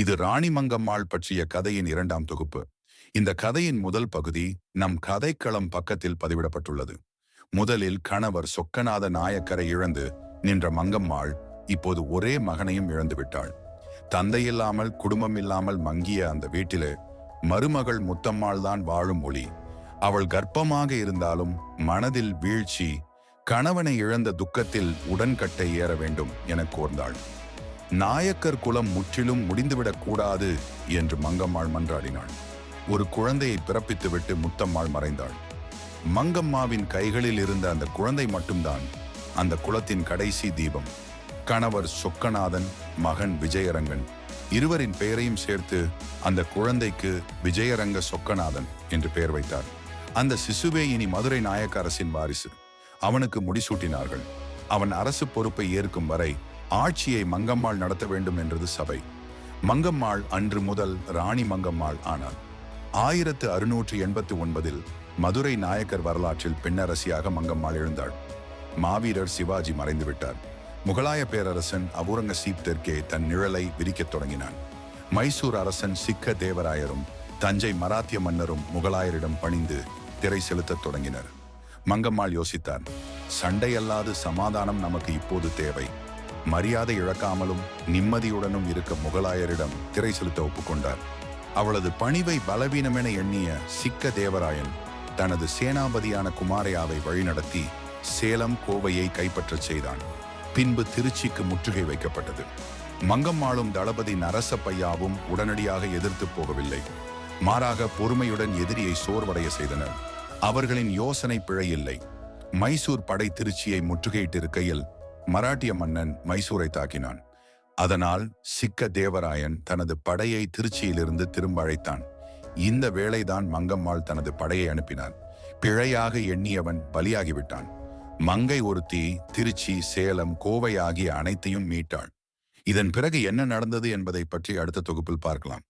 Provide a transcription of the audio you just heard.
இது ராணி மங்கம்மாள் பற்றிய கதையின் இரண்டாம் தொகுப்பு. இந்த கதையின் முதல் பகுதி நம் கதைக்களம் பக்கத்தில் பதிவிடப்பட்டுள்ளது. முதலில் கணவர் சொக்கநாத நாயக்கரை இழந்து நின்ற மங்கம்மாள் இப்போது ஒரே மகனையும் இழந்து விட்டாள் தந்தையில்லாமல் குடும்பம் இல்லாமல் மங்கிய அந்த வீட்டிலே மருமகள் முத்தம்மாள் தான் வாழும் ஒளி. அவள் கர்ப்பமாக இருந்தாலும் மனதில் வீழ்ச்சி கணவனை இழந்த துக்கத்தில் உடன்கட்டை ஏற வேண்டும் என கோர்ந்தாள். நாயக்கர் குலம் முற்றிலும் முடிந்துவிடக் கூடாது என்று மங்கம்மாள் மன்றாடினாள். ஒரு குழந்தையை பிறப்பித்துவிட்டு முத்தம்மாள் மறைந்தாள். மங்கம்மாவின் கைகளில் இருந்த அந்த குழந்தை மட்டும்தான் அந்த குலத்தின் கடைசி தீபம். கணவர் சொக்கநாதன் மகன் விஜயரங்கன் இருவரின் பெயரையும் சேர்த்து அந்த குழந்தைக்கு விஜயரங்க சொக்கநாதன் என்று பெயர் வைத்தார். அந்த சிசுவே இனி மதுரை நாயக்க அரசின் வாரிசு. அவனுக்கு முடிசூட்டினார்கள். அவன் அரசு பொறுப்பை ஏற்கும் வரை ஆட்சியை மங்கம்மாள் நடத்த வேண்டும் என்றது சபை. மங்கம்மாள் அன்று முதல் ராணி மங்கம்மாள் ஆனார் ஆயிரத்து அறுநூற்று எண்பத்தி ஒன்பதில் மதுரை நாயக்கர் வரலாற்றில் பெண்ணரசியாக மங்கம்மாள் எழுந்தாள். மாவீரர் சிவாஜி மறைந்துவிட்டார். முகலாய பேரரசன் அவுரங்கசீப் தெற்கே தன் நிழலை விரிக்கத் தொடங்கினான். மைசூர் அரசன் சிக்க தேவராயரும் தஞ்சை மராத்திய மன்னரும் முகலாயரிடம் பணிந்து திரை செலுத்தத் தொடங்கினர். மங்கம்மாள் யோசித்தார் சண்டையல்லாது சமாதானம் நமக்கு இப்போது தேவை. மரியாதை இழக்காமலும் நிம்மதியுடனும் இருக்க முகலாயரிடம் திரை செலுத்த ஒப்புக்கொண்டார். அவளது பணிவை பலவீனமென எண்ணிய சிக்க தேவராயன் தனது சேனாபதியான குமாரையாவை வழிநடத்தி சேலம் கோவையை கைப்பற்றச் செய்தான். பின்பு திருச்சிக்கு முற்றுகை வைக்கப்பட்டது. மங்கம்மாளும் தளபதி நரசப்பையாவும் உடனடியாக எதிர்த்து போகவில்லை. மாறாக பொறுமையுடன் எதிரியை சோர்வடைய செய்தனர். அவர்களின் யோசனை பிழையில்லை. மைசூர் படை திருச்சியை முற்றுகையிட்டிருக்கையில் மராட்டிய மன்னன் மைசூரை தாக்கினான். அதனால் சிக்க தேவராயன் தனது படையை திருச்சியிலிருந்து திரும்ப அழைத்தான். இந்த வேளைதான் மங்கம்மாள் தனது படையை அனுப்பினார் பிழையாக எண்ணியவன் பலியாகிவிட்டான். மங்கை ஒருத்தி திருச்சி சேலம் கோவை ஆகிய அனைத்தையும் மீட்டாள். இதன் பிறகு என்ன நடந்தது என்பதை பற்றி அடுத்த தொகுப்பில் பார்க்கலாம்.